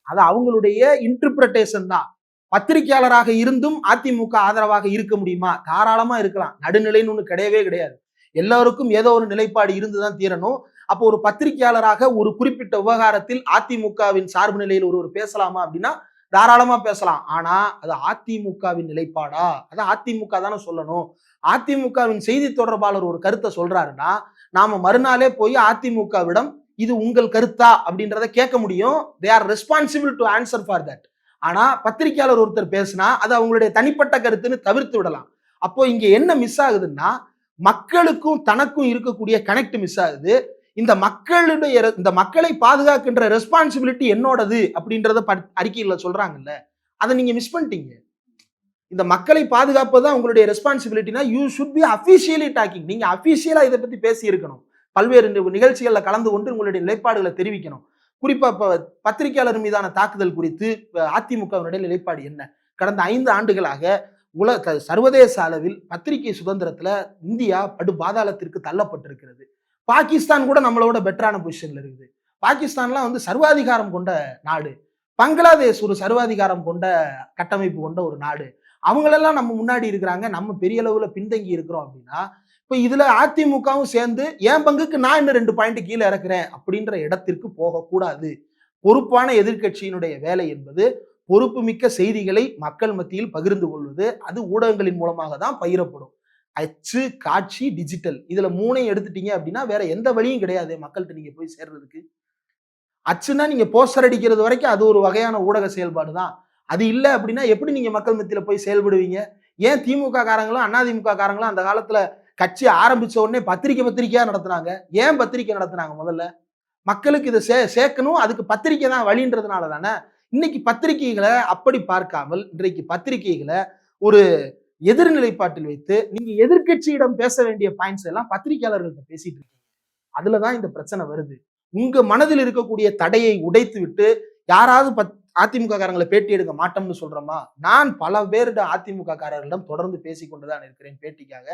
அது அவங்களுடைய இன்டர்பிரட்டேஷன் தான். பத்திரிகையாளராக இருந்தும் அதிமுக ஆதரவாக இருக்க முடியுமா? தாராளமா இருக்கலாம். நடுநிலைன்னு ஒண்ணு கிடையவே கிடையாது. எல்லாருக்கும் ஏதோ ஒரு நிலைப்பாடு இருந்துதான் தீரணும். அப்போ ஒரு பத்திரிகையாளராக ஒரு குறிப்பிட்ட விவகாரத்தில் அதிமுகவின் சார்பு நிலையில் ஒருவர் பேசலாமா அப்படின்னா தாராளமா பேசலாம். ஆனா அது அதிமுகவின் நிலைப்பாடா? அது அதிமுக தானே சொல்லணும். அதிமுகவின் செய்தி தொடர்பாளர் ஒரு கருத்தை சொல்றாருன்னா நாம மறுநாளே போய் அதிமுகவிடம் இது உங்கள் கருத்தா? அப்படின்றத கேட்க முடியும். They are responsible to answer for that ஆனா பத்திரிகையாளர் ஒருத்தர் பேசினா அது அவங்களுடைய தனிப்பட்ட கருத்துன்னு தவிர்த்து விடலாம். அப்போ இங்க என்ன மிஸ் ஆகுதுன்னா மக்களுக்கும் தனக்கும் இருக்கக்கூடிய கனெக்ட் மிஸ் ஆகுது. இந்த மக்களுடைய இந்த மக்களை பாதுகாக்கின்ற ரெஸ்பான்சிபிலிட்டி என்னோடது அப்படின்றத அறிக்கையில் சொல்றாங்கல்ல. அதை நீங்க மிஸ் பண்ணிட்டீங்க. இந்த மக்களை பாதுகாப்பது தான் உங்களுடைய ரெஸ்பான்சிபிலிட்டினா you should be officially talking நீங்க அஃபிஷியலா இதை பத்தி பேசி இருக்கணும் பல்வேறு நிகழ்ச்சிகளில் கலந்து கொண்டு உங்களுடைய நிலைப்பாடுகளை தெரிவிக்கணும். குறிப்பா இப்ப பத்திரிகையாளர் மீதான தாக்குதல் குறித்து அதிமுகவினுடைய நிலைப்பாடு என்ன? கடந்த ஐந்து ஆண்டுகளாக உலக சர்வதேச அளவில் பத்திரிகை சுதந்திரத்தில் இந்தியா படு பாதாளத்திற்கு தள்ளப்பட்டிருக்கிறது. பாகிஸ்தான் கூட நம்மளோட பெட்டரான பொசிஷனில் இருக்குது. பாகிஸ்தான்லாம் வந்து சர்வாதிகாரம் கொண்ட நாடு. பங்களாதேஷ் ஒரு சர்வாதிகாரம் கொண்ட கட்டமைப்பு கொண்ட ஒரு நாடு. அவங்களெல்லாம் நம்ம முன்னாடி இருக்கிறாங்க. நம்ம பெரிய அளவில் பின்தங்கி இருக்கிறோம் அப்படின்னா இப்போ இதில் அதிமுகவும் சேர்ந்து என் பங்குக்கு நான் இன்னும் ரெண்டு பாயிண்ட் கீழே இறக்குறேன் அப்படின்ற இடத்திற்கு போகக்கூடாது. பொறுப்பான எதிர்க்கட்சியினுடைய வேலை என்பது பொறுப்புமிக்க செய்திகளை மக்கள் மத்தியில் பகிர்ந்து கொள்வது அது ஊடகங்களின் மூலமாக தான் பகிரப்படும். அச்சு காட்சி டிஜிட்டல் இதுல மூணையும் எடுத்துட்டீங்க அப்படின்னா வேற எந்த வழியும் கிடையாது மக்கள்கிட்ட நீங்க போய் சேர்றதுக்கு. அச்சுன்னா நீங்க போஸ்டர் அடிக்கிறது வரைக்கும் அது ஒரு வகையான ஊடக செயல்பாடு தான். அது இல்லை அப்படின்னா எப்படி நீங்க மக்கள் மத்தியில போய் செயல்படுவீங்க? ஏன் திமுக காரங்களும் அதிமுக காரங்களும் அந்த காலத்துல கட்சி ஆரம்பிச்ச உடனே பத்திரிக்கை பத்திரிக்கையா நடத்துனாங்க? ஏன் பத்திரிக்கை நடத்துனாங்க முதல்ல? மக்களுக்கு இதை சே சேர்க்கணும் அதுக்கு பத்திரிக்கை தான் வழின்றதுனால தானே? இன்னைக்கு பத்திரிகைகளை அப்படி பார்க்காமல் இன்றைக்கு பத்திரிகைகளை ஒரு எதிர்நிலைப்பாட்டில் வைத்து நீங்க எதிர்க்கட்சியிடம் பேச வேண்டிய பாயிண்ட்ஸ் எல்லாம் பத்திரிகையாளர்கள்ட்ட பேசிட்டு இருக்கீங்க. அதுலதான் இந்த பிரச்சனை வருது. உங்க மனதில் இருக்கக்கூடிய தடையை உடைத்து விட்டு யாராவது பத் அதிமுக காரங்களை பேட்டி எடுக்க மாட்டோம்னு சொல்றோமா? நான் பல பேரிட அதிமுக காரர்களிடம் தொடர்ந்து பேசிக் கொண்டுதான் இருக்கிறேன் பேட்டிக்காக.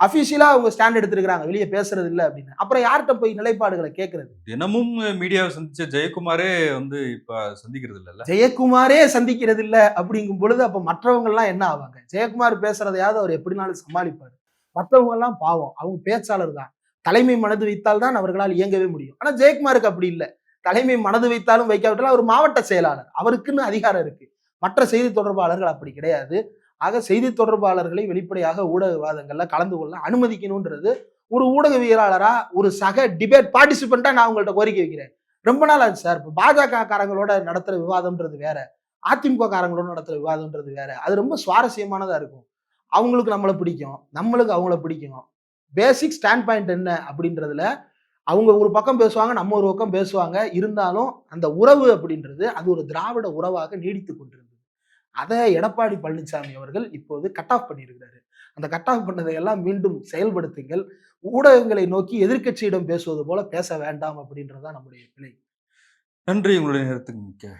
அபிஷியலா அவங்க ஸ்டாண்ட் எடுத்திருக்கிறாங்க. வெளியே பேசுறது இல்லை அப்படின்னு. அப்புறம் யார்கிட்ட போய் நிலைப்பாடுகளை கேட்கறது தினமும் மீடியாவை சந்திச்ச ஜெயக்குமாரே வந்து இப்ப சந்திக்கிறது இல்லைல்ல ஜெயக்குமாரே சந்திக்கிறது இல்ல அப்படிங்கும் பொழுது அப்ப மற்றவங்க எல்லாம் என்ன ஆவாங்க? ஜெயக்குமார் பேசுறதையாவது அவர் எப்படினாலும் சமாளிப்பாரு. மற்றவங்க எல்லாம் பாவம். அவங்க பேச்சாளர் தான். தலைமை மனது வைத்தால் தான் அவர்களால் இயங்கவே முடியும். ஆனா ஜெயக்குமாருக்கு அப்படி இல்லை. தலைமை மனது வைத்தாலும் வைக்காவிட்டாலும் அவர் மாவட்ட செயலாளர். அவருக்குன்னு அதிகாரம் இருக்கு. மற்ற செய்தி தொடர்பாளர்கள் அப்படி கிடையாது. ஆக செய்தி தொடர்பாளர்களை வெளிப்படையாக ஊடகவாதங்கள்ல கலந்து கொள்ள அனுமதிக்கணும்ன்றது ஒரு ஊடகவியலாளரா ஒரு சக டிபேட் பார்ட்டிசிபெண்டா நான் உங்கள்ட்ட கோரிக்கை வைக்கிறேன். ரொம்ப நாள் ஆச்சு சார். இப்போ பாஜக காரங்களோட நடத்துற விவாதம்ன்றது வேற. அதிமுக காரங்களோட நடத்துற விவாதம்ன்றது வேற. அது ரொம்ப சுவாரஸ்யமானதா இருக்கும். அவங்களுக்கு நம்மளை பிடிக்கும். நம்மளுக்கு அவங்கள பிடிக்கும். பேசிக் ஸ்டாண்ட் பாயிண்ட் என்ன அப்படின்றதுல அவங்க ஒரு பக்கம் பேசுவாங்க நம்ம ஒரு பக்கம் பேசுவாங்க. இருந்தாலும் அந்த உறவு அப்படின்றது அது ஒரு திராவிட உறவாக நீடித்து கொண்டிருந்தது. அதை எடப்பாடி பழனிசாமி அவர்கள் இப்போது கட் ஆஃப் பண்ணியிருக்கிறாரு. அந்த கட் ஆஃப் பண்ணதை எல்லாம் மீண்டும் செயல்படுத்துங்கள். ஊடகங்களை நோக்கி எதிர்க்கட்சியிடம் பேசுவது போல பேச வேண்டாம் அப்படின்றதான் நம்முடைய பிழை. நன்றி. உங்களுடைய நேரத்துக்கு மிக்க